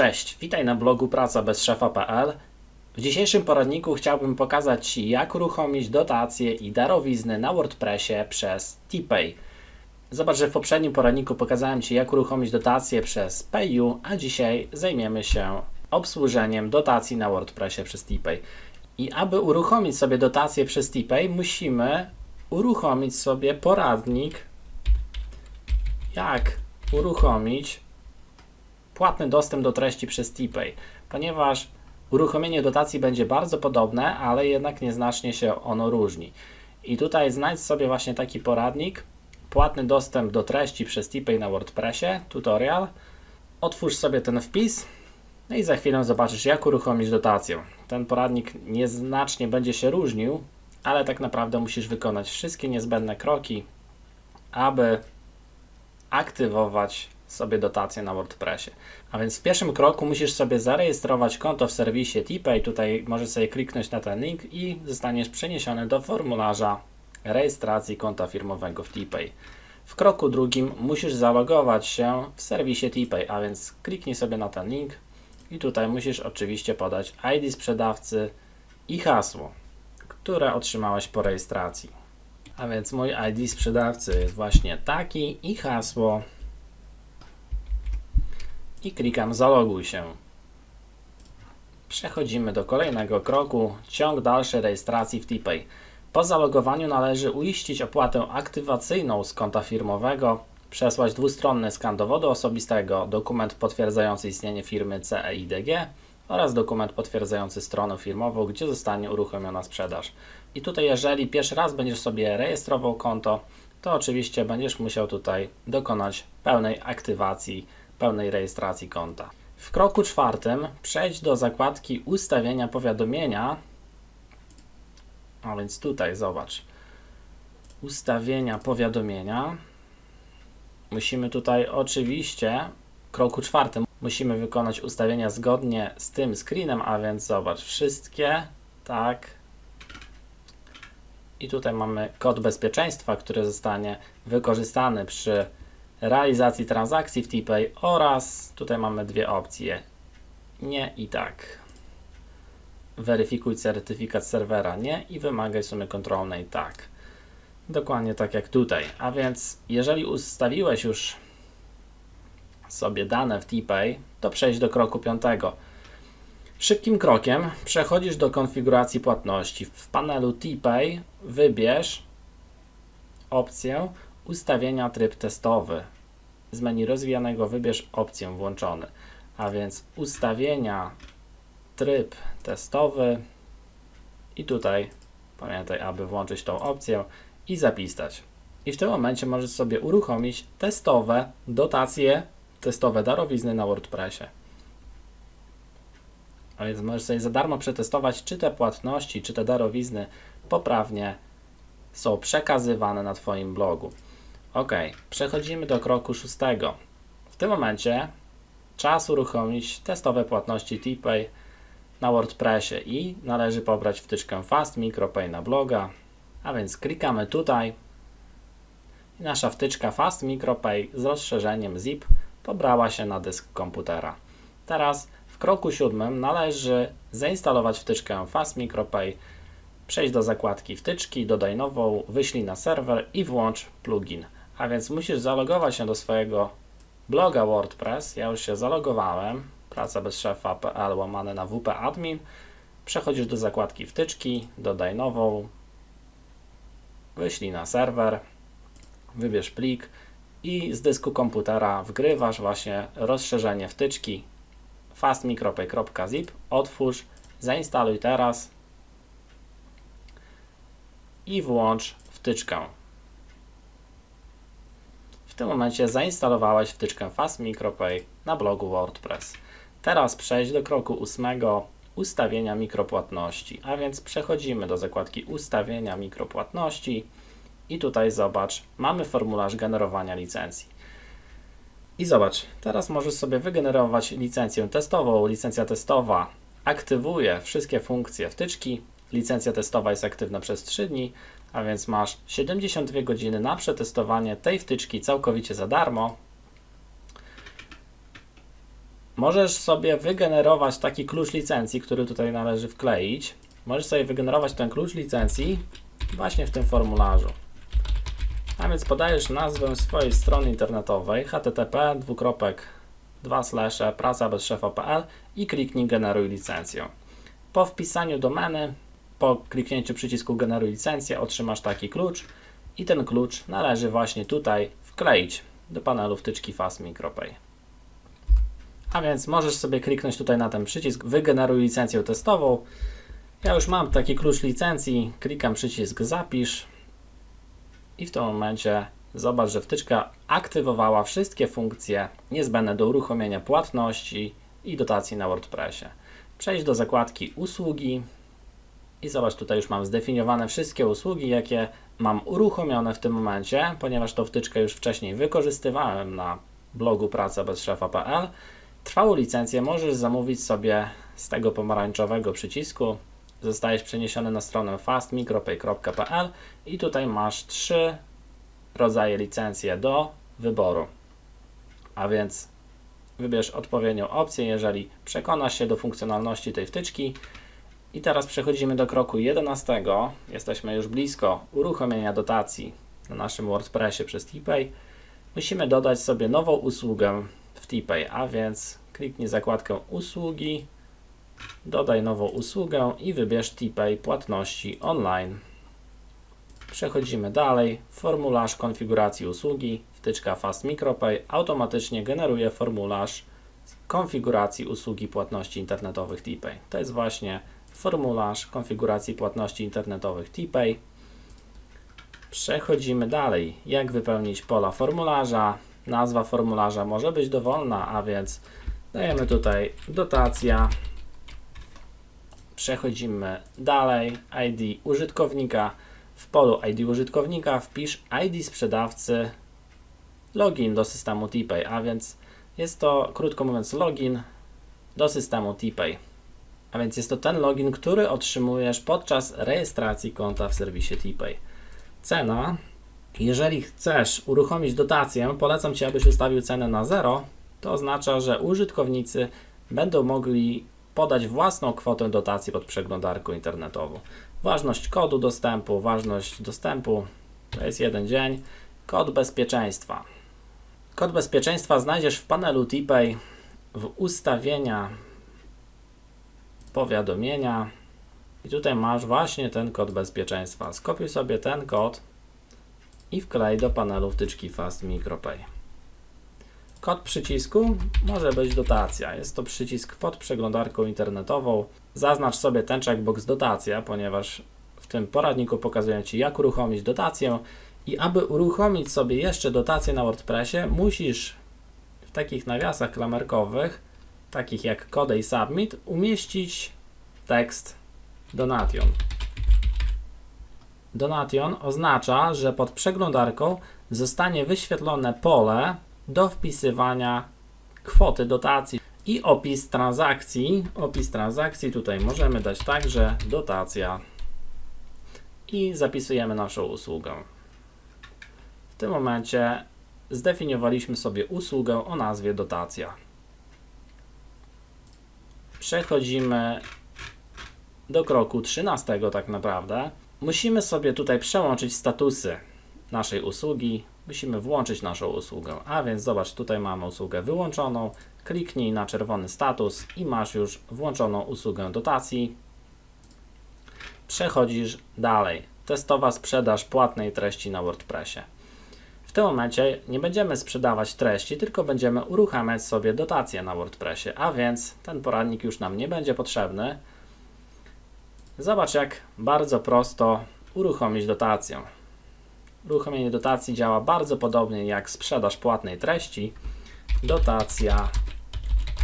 Cześć, witaj na blogu pracabezszefa.pl. W dzisiejszym poradniku chciałbym pokazać Ci, jak uruchomić dotacje i darowizny na WordPressie przez TPay. Zobacz, że w poprzednim poradniku pokazałem Ci, jak uruchomić dotacje przez PayU, a dzisiaj zajmiemy się obsłużeniem dotacji na WordPressie przez TPay. I aby uruchomić sobie dotacje przez TPay, musimy uruchomić sobie poradnik, jak uruchomić płatny dostęp do treści przez TPay, ponieważ uruchomienie dotacji będzie bardzo podobne, ale jednak nieznacznie się ono różni. I tutaj znajdź sobie właśnie taki poradnik, płatny dostęp do treści przez TPay na WordPressie, tutorial. Otwórz sobie ten wpis, no i za chwilę zobaczysz, jak uruchomić dotację. Ten poradnik nieznacznie będzie się różnił, ale tak naprawdę musisz wykonać wszystkie niezbędne kroki, aby aktywować sobie dotację na WordPressie. A więc w pierwszym kroku musisz sobie zarejestrować konto w serwisie TPay. Tutaj możesz sobie kliknąć na ten link i zostaniesz przeniesiony do formularza rejestracji konta firmowego w TPay. W kroku drugim musisz zalogować się w serwisie TPay, a więc kliknij sobie na ten link i tutaj musisz oczywiście podać ID sprzedawcy i hasło, które otrzymałeś po rejestracji. A więc mój ID sprzedawcy jest właśnie taki i hasło i klikam zaloguj się. Przechodzimy do kolejnego kroku, ciąg dalszej rejestracji w TPay. Po zalogowaniu należy uiścić opłatę aktywacyjną z konta firmowego, przesłać dwustronny skan dowodu osobistego, dokument potwierdzający istnienie firmy CEIDG oraz dokument potwierdzający stronę firmową, gdzie zostanie uruchomiona sprzedaż. I tutaj jeżeli pierwszy raz będziesz sobie rejestrował konto, to oczywiście będziesz musiał tutaj dokonać pełnej aktywacji pełnej rejestracji konta. W kroku czwartym przejdź do zakładki ustawienia powiadomienia. A więc tutaj zobacz. Ustawienia powiadomienia. Musimy tutaj oczywiście w kroku czwartym musimy wykonać ustawienia zgodnie z tym screenem, a więc zobacz wszystkie, tak. I tutaj mamy kod bezpieczeństwa, który zostanie wykorzystany przy realizacji transakcji w TPay oraz tutaj mamy dwie opcje. Nie i tak. Weryfikuj certyfikat serwera nie i wymagaj sumy kontrolnej tak. Dokładnie tak jak tutaj. A więc jeżeli ustawiłeś już sobie dane w TPay, to przejdź do kroku piątego. Szybkim krokiem przechodzisz do konfiguracji płatności. W panelu TPay wybierz opcję ustawienia tryb testowy. Z menu rozwijanego wybierz opcję włączony, a więc ustawienia tryb testowy i tutaj pamiętaj, aby włączyć tą opcję i zapisać. I w tym momencie możesz sobie uruchomić testowe dotacje, testowe darowizny na WordPressie. A więc możesz sobie za darmo przetestować, czy te płatności, czy te darowizny poprawnie są przekazywane na Twoim blogu. Ok, przechodzimy do kroku szóstego. W tym momencie czas uruchomić testowe płatności TPay na WordPressie i należy pobrać wtyczkę Fast MicroPay na bloga. A więc klikamy tutaj i nasza wtyczka Fast MicroPay z rozszerzeniem zip pobrała się na dysk komputera. Teraz w kroku siódmym należy zainstalować wtyczkę Fast MicroPay Przejdź do zakładki wtyczki, dodaj nową, wyślij na serwer i włącz plugin. A więc musisz zalogować się do swojego bloga WordPress. Ja już się zalogowałem. Praca bez szefa.pl łamane na WP admin. Przechodzisz do zakładki wtyczki, dodaj nową, wyślij na serwer, wybierz plik i z dysku komputera wgrywasz właśnie rozszerzenie wtyczki fastmicropay.zip. Otwórz, zainstaluj teraz i włącz wtyczkę. Tym momencie zainstalowałeś wtyczkę Fast MicroPay na blogu WordPress. Teraz przejdź do kroku ósmego ustawienia mikropłatności, a więc przechodzimy do zakładki ustawienia mikropłatności i tutaj zobacz, mamy formularz generowania licencji. I zobacz, teraz możesz sobie wygenerować licencję testową. Licencja testowa aktywuje wszystkie funkcje wtyczki. Licencja testowa jest aktywna przez 3 dni, a więc masz 72 godziny na przetestowanie tej wtyczki całkowicie za darmo. Możesz sobie wygenerować taki klucz licencji, który tutaj należy wkleić. Możesz sobie wygenerować ten klucz licencji właśnie w tym formularzu. A więc podajesz nazwę swojej strony internetowej http dwukropek 2 slash praca bez szefa.pl i kliknij generuj licencję. Po wpisaniu domeny, po kliknięciu przycisku generuj licencję otrzymasz taki klucz i ten klucz należy właśnie tutaj wkleić do panelu wtyczki Fast MicroPay. A więc możesz sobie kliknąć tutaj na ten przycisk wygeneruj licencję testową. Ja już mam taki klucz licencji, klikam przycisk zapisz i w tym momencie zobacz, że wtyczka aktywowała wszystkie funkcje niezbędne do uruchomienia płatności i dotacji na WordPressie. Przejdź do zakładki usługi i zobacz, tutaj już mam zdefiniowane wszystkie usługi, jakie mam uruchomione w tym momencie, ponieważ tą wtyczkę już wcześniej wykorzystywałem na blogu praca bez szefa.pl. Trwałą licencję możesz zamówić sobie z tego pomarańczowego przycisku. Zostajesz przeniesiony na stronę fastmicropay.pl i tutaj masz trzy rodzaje licencje do wyboru. A więc wybierz odpowiednią opcję, jeżeli przekonasz się do funkcjonalności tej wtyczki. I teraz przechodzimy do kroku 11. Jesteśmy już blisko uruchomienia dotacji na naszym WordPressie przez TPay. Musimy dodać sobie nową usługę w TPay, a więc kliknij zakładkę usługi, dodaj nową usługę i wybierz TPay płatności online. Przechodzimy dalej. Formularz konfiguracji usługi, wtyczka Fast MicroPay automatycznie generuje formularz konfiguracji usługi płatności internetowych TPay. To jest właśnie formularz konfiguracji płatności internetowych TPay. Przechodzimy dalej. Jak wypełnić pola formularza? Nazwa formularza może być dowolna, a więc dajemy tutaj dotacja. Przechodzimy dalej. ID użytkownika. W polu ID użytkownika wpisz ID sprzedawcy login do systemu TPay, a więc jest to, krótko mówiąc, login do systemu TPay. A więc jest to ten login, który otrzymujesz podczas rejestracji konta w serwisie TPay. Cena. Jeżeli chcesz uruchomić dotację, polecam Ci, abyś ustawił cenę na 0. To oznacza, że użytkownicy będą mogli podać własną kwotę dotacji pod przeglądarką internetową. Ważność kodu dostępu, ważność dostępu to jest jeden dzień. Kod bezpieczeństwa. Kod bezpieczeństwa znajdziesz w panelu TPay w ustawienia powiadomienia i tutaj masz właśnie ten kod bezpieczeństwa. Skopiuj sobie ten kod i wklej do panelu wtyczki Fast MicroPay. Kod przycisku może być dotacja. Jest to przycisk pod przeglądarką internetową. Zaznacz sobie ten checkbox dotacja, ponieważ w tym poradniku pokazuję Ci jak uruchomić dotację i aby uruchomić sobie jeszcze dotację na WordPressie, musisz w takich nawiasach klamerkowych, takich jak Code i Submit, umieścić tekst Donation. Donation oznacza, że pod przeglądarką zostanie wyświetlone pole do wpisywania kwoty dotacji i opis transakcji. Opis transakcji tutaj możemy dać także dotacja i zapisujemy naszą usługę. W tym momencie zdefiniowaliśmy sobie usługę o nazwie dotacja. Przechodzimy do kroku 13 tak naprawdę. Musimy sobie tutaj przełączyć statusy naszej usługi. Musimy włączyć naszą usługę. A więc zobacz, tutaj mamy usługę wyłączoną. Kliknij na czerwony status i masz już włączoną usługę dotacji. Przechodzisz dalej. Testowa sprzedaż płatnej treści na WordPressie. W tym momencie nie będziemy sprzedawać treści, tylko będziemy uruchamiać sobie dotacje na WordPressie, a więc ten poradnik już nam nie będzie potrzebny. Zobacz, jak bardzo prosto uruchomić dotację. Uruchomienie dotacji działa bardzo podobnie jak sprzedaż płatnej treści. Dotacja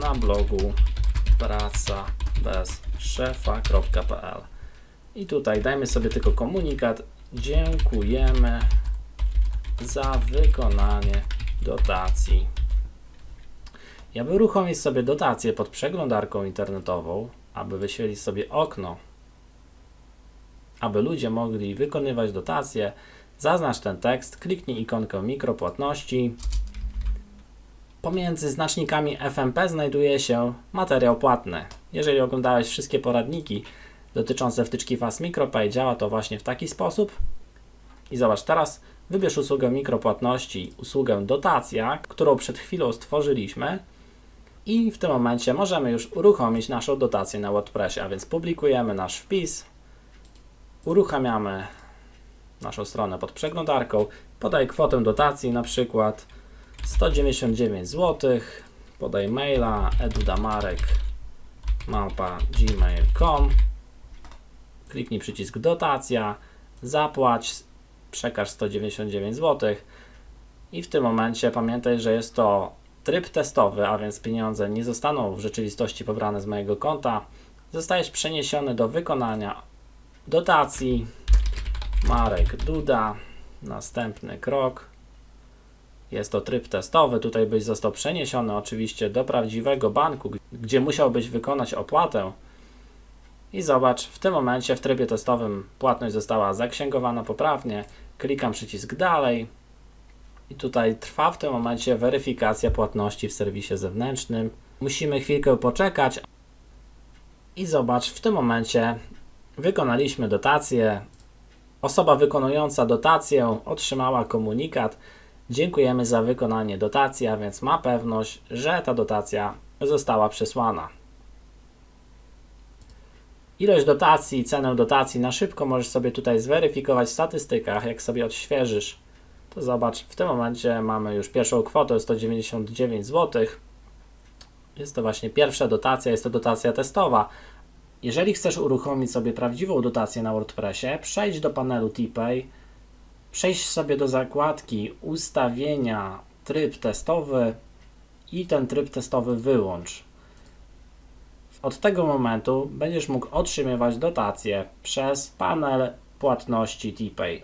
na blogu praca bez szefa.pl i tutaj dajmy sobie tylko komunikat. Dziękujemy za wykonanie dotacji. I aby uruchomić sobie dotację pod przeglądarką internetową, aby wyświetlić sobie okno, aby ludzie mogli wykonywać dotacje, zaznacz ten tekst, kliknij ikonkę mikropłatności Pomiędzy znacznikami FMP znajduje się materiał płatny. Jeżeli oglądałeś wszystkie poradniki dotyczące wtyczki Fast MicroPay, działa to właśnie w taki sposób. I zobacz, teraz wybierz usługę mikropłatności, usługę dotacja, którą przed chwilą stworzyliśmy. I w tym momencie możemy już uruchomić naszą dotację na WordPressie, a więc publikujemy nasz wpis, uruchamiamy naszą stronę pod przeglądarką, podaj kwotę dotacji, na przykład 199 zł, podaj maila edudamarek małpa gmail.com kliknij przycisk dotacja, zapłać, przekaż 199 zł i w tym momencie pamiętaj, że jest to tryb testowy, a więc pieniądze nie zostaną w rzeczywistości pobrane z mojego konta. Zostajesz przeniesiony do wykonania dotacji. Marek Duda. Następny krok. Jest to tryb testowy. Tutaj byś został przeniesiony oczywiście do prawdziwego banku, gdzie musiałbyś wykonać opłatę. I zobacz, w tym momencie w trybie testowym płatność została zaksięgowana poprawnie. Klikam przycisk dalej. I tutaj trwa w tym momencie weryfikacja płatności w serwisie zewnętrznym. Musimy chwilkę poczekać. I zobacz, w tym momencie wykonaliśmy dotację. Osoba wykonująca dotację otrzymała komunikat. Dziękujemy za wykonanie dotacji, a więc ma pewność, że ta dotacja została przesłana. Ilość dotacji, cenę dotacji na szybko możesz sobie tutaj zweryfikować w statystykach, jak sobie odświeżysz to zobacz, w tym momencie mamy już pierwszą kwotę 199 zł. Jest to właśnie pierwsza dotacja, jest to dotacja testowa. Jeżeli chcesz uruchomić sobie prawdziwą dotację na WordPressie, przejdź do panelu TPay, przejdź sobie do zakładki ustawienia tryb testowy i ten tryb testowy wyłącz. Od tego momentu będziesz mógł otrzymywać dotacje przez panel płatności TPay.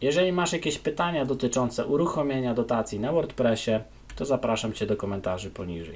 Jeżeli masz jakieś pytania dotyczące uruchomienia dotacji na WordPressie, to zapraszam Cię do komentarzy poniżej.